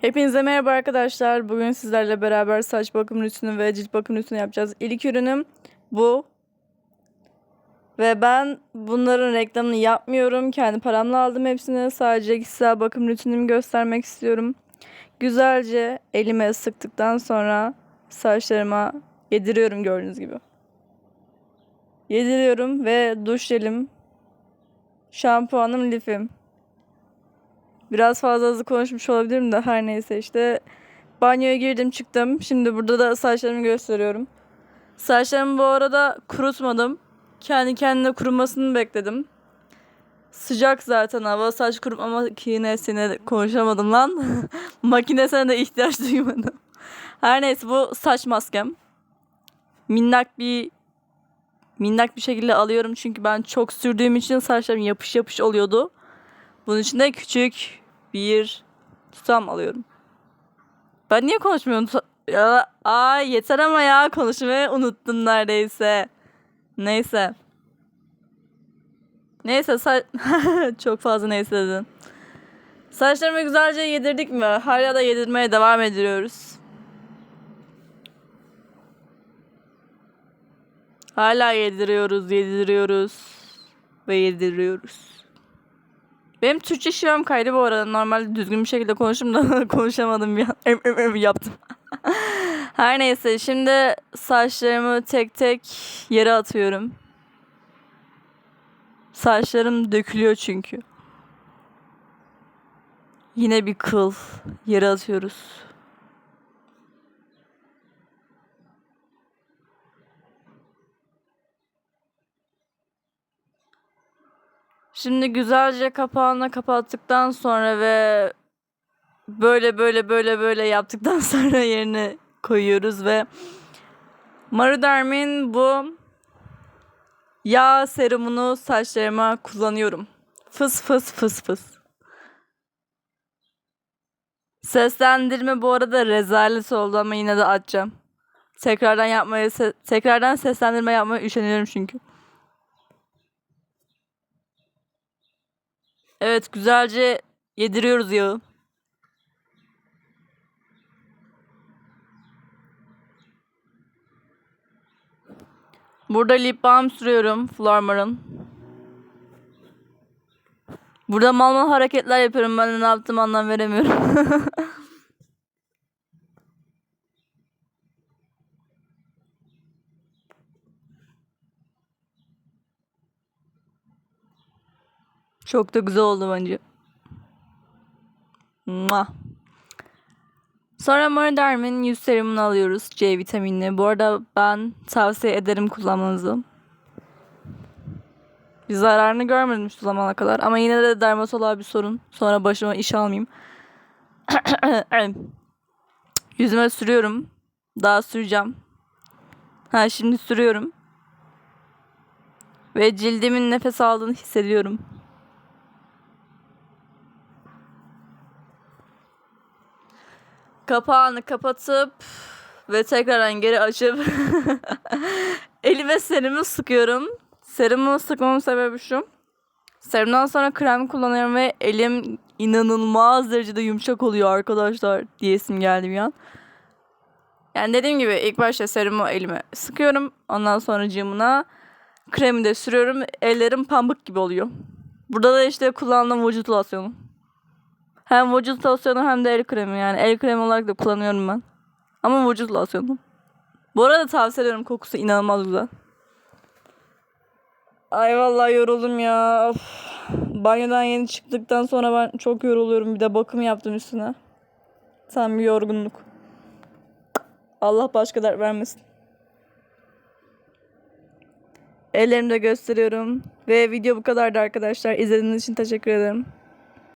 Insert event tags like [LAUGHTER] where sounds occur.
Hepinize merhaba arkadaşlar. Bugün sizlerle beraber saç bakım rutini ve cilt bakım rutini yapacağız. İlk ürünüm bu. Ve ben bunların reklamını yapmıyorum. Kendi paramla aldım hepsini. Sadece kişisel bakım rutinimi göstermek istiyorum. Güzelce elime sıktıktan sonra saçlarıma yediriyorum gördüğünüz gibi. Yediriyorum ve duş jelim, şampuanım, lifim. Biraz fazla hızlı konuşmuş olabilirim de her neyse işte banyoya girdim çıktım. Şimdi burada da saçlarımı gösteriyorum. Saçlarımı bu arada kurutmadım. Kendi kendine kurumasını bekledim. Sıcak zaten hava. Saç kurutma makinesine konuşamadım lan. [LAUGHS] Makinesine de ihtiyaç duymadım. Her neyse bu saç maskem. Minnak bir minnak bir şekilde alıyorum çünkü ben çok sürdüğüm için saçlarım yapış yapış oluyordu. Bunun için de küçük bir tutam alıyorum. Ben niye konuşmuyorum? Ya, ay yeter ama ya konuşmayı unuttum neredeyse. Neyse. Neyse sa- [LAUGHS] çok fazla neyse dedim. Saçlarımı güzelce yedirdik mi? Hala da yedirmeye devam ediyoruz. Hala yediriyoruz, yediriyoruz ve yediriyoruz. Benim Türkçe şivem kaydı bu arada. Normalde düzgün bir şekilde konuştum da [LAUGHS] konuşamadım bir an. [LAUGHS] Em, em, em yaptım. [LAUGHS] Her neyse şimdi saçlarımı tek tek yere atıyorum. Saçlarım dökülüyor çünkü. Yine bir kıl yere atıyoruz. Şimdi güzelce kapağını kapattıktan sonra ve böyle böyle böyle böyle yaptıktan [LAUGHS] sonra yerine koyuyoruz ve Maruderm'in bu yağ serumunu saçlarıma kullanıyorum. Fıs fıs fıs fıs. Seslendirme bu arada rezalet oldu ama yine de açacağım. Tekrardan yapmaya se- tekrardan seslendirme yapmaya üşeniyorum çünkü. Evet güzelce yediriyoruz yağı. Burada lip balm sürüyorum Flormar'ın. Burada mal mal hareketler yapıyorum. Ben ne yaptığımı anlam veremiyorum. [LAUGHS] Çok da güzel oldu bence. Mua. Sonra Moroderm'in yüz serumunu alıyoruz. C vitaminli. Bu arada ben tavsiye ederim kullanmanızı. Bir zararını görmedim şu zamana kadar. Ama yine de dermatoloğa bir sorun. Sonra başıma iş almayayım. [COUGHS] Yüzüme sürüyorum. Daha süreceğim. Ha şimdi sürüyorum. Ve cildimin nefes aldığını hissediyorum. Kapağını kapatıp ve tekrardan geri açıp [LAUGHS] elime serumu sıkıyorum. Serumu sıkmamın sebebi şu. Serumdan sonra krem kullanıyorum ve elim inanılmaz derecede yumuşak oluyor arkadaşlar diyesim geldi bir an. Yani dediğim gibi ilk başta serumu elime sıkıyorum. Ondan sonra cımına kremi de sürüyorum. Ellerim pamuk gibi oluyor. Burada da işte kullandığım vücut losyonu. Hem vücut losyonu hem de el kremi yani. El kremi olarak da kullanıyorum ben. Ama vücut losyonu. Bu arada tavsiye ediyorum kokusu inanılmaz güzel. Ay vallahi yoruldum ya. Of. Banyodan yeni çıktıktan sonra ben çok yoruluyorum. Bir de bakım yaptım üstüne. Tam bir yorgunluk. Allah başka dert vermesin. Ellerimi de gösteriyorum. Ve video bu kadardı arkadaşlar. İzlediğiniz için teşekkür ederim.